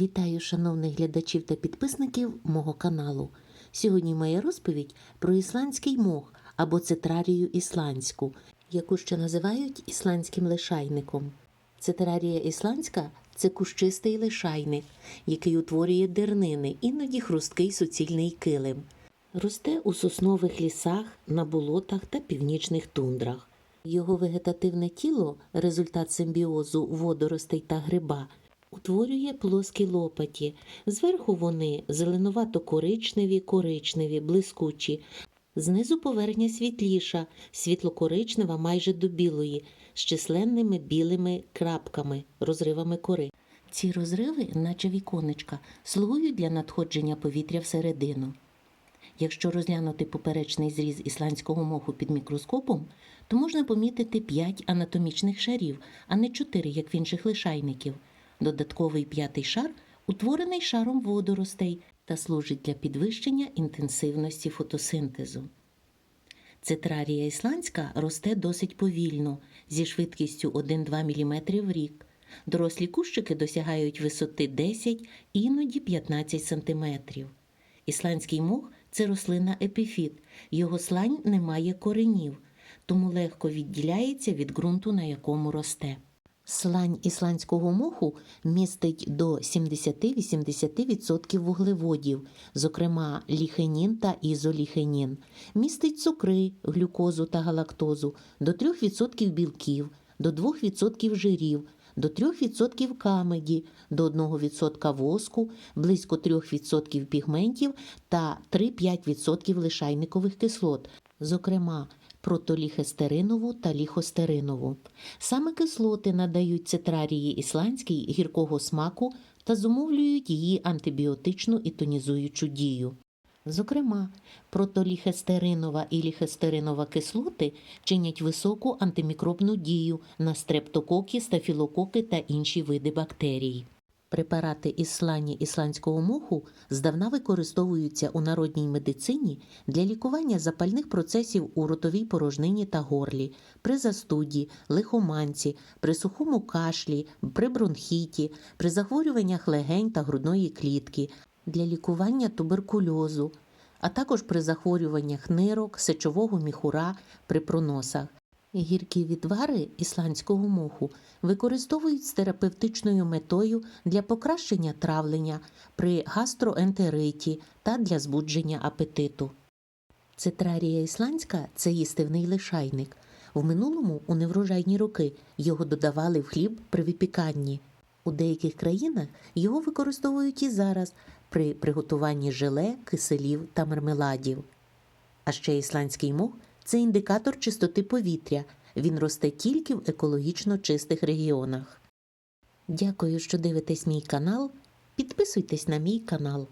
Вітаю шановних глядачів та підписників мого каналу. Сьогодні моя розповідь про ісландський мох або цитрарію ісландську, яку ще називають ісландським лишайником. Цитрарія ісландська це кущистий лишайник, який утворює дернини, іноді хрусткий суцільний килим. Росте у соснових лісах, на болотах та північних тундрах. Його вегетативне тіло результат симбіозу водоростей та гриба. Утворює плоскі лопаті. Зверху вони зеленувато-коричневі, коричневі, блискучі. Знизу поверхня світліша, світло-коричнева майже до білої, з численними білими крапками, розривами кори. Ці розриви, наче віконечка, слугують для надходження повітря всередину. Якщо розглянути поперечний зріз ісландського моху під мікроскопом, то можна помітити 5 анатомічних шарів, а не 4, як в інших лишайників. Додатковий п'ятий шар утворений шаром водоростей та служить для підвищення інтенсивності фотосинтезу. Цитрарія ісландська росте досить повільно, зі швидкістю 1-2 мм в рік. Дорослі кущики досягають висоти 10, іноді 15 см. Ісландський мох це рослина епіфіт, його слань не має коренів, тому легко відділяється від ґрунту, на якому росте. Слань ісландського моху містить до 70-80% вуглеводів, зокрема ліхенін та ізоліхенін, містить цукри, глюкозу та галактозу, до 3% білків, до 2% жирів, до 3% камеді, до 1% воску, близько 3% пігментів та 3-5% лишайникових кислот, зокрема протоліхестеринову та ліхостеринову. Саме кислоти надають цитрарії ісландській гіркого смаку та зумовлюють її антибіотичну і тонізуючу дію. Зокрема, протоліхестеринова і ліхестеринова кислоти чинять високу антимікробну дію на стрептококи, стафілококи та інші види бактерій. Препарати із слані ісландського моху здавна використовуються у народній медицині для лікування запальних процесів у ротовій порожнині та горлі, при застуді, лихоманці, при сухому кашлі, при бронхіті, при захворюваннях легень та грудної клітки, для лікування туберкульозу, а також при захворюваннях нирок, сечового міхура, при проносах. Гіркі відвари ісландського моху використовують з терапевтичною метою для покращення травлення при гастроентериті та для збудження апетиту. Цитрарія ісландська це їстивний лишайник. В минулому, у неврожайні роки, його додавали в хліб при випіканні. У деяких країнах його використовують і зараз при приготуванні желе, киселів та мармеладів. А ще ісландський мох це індикатор чистоти повітря. Він росте тільки в екологічно чистих регіонах. Дякую, що дивитесь мій канал. Підписуйтесь на мій канал.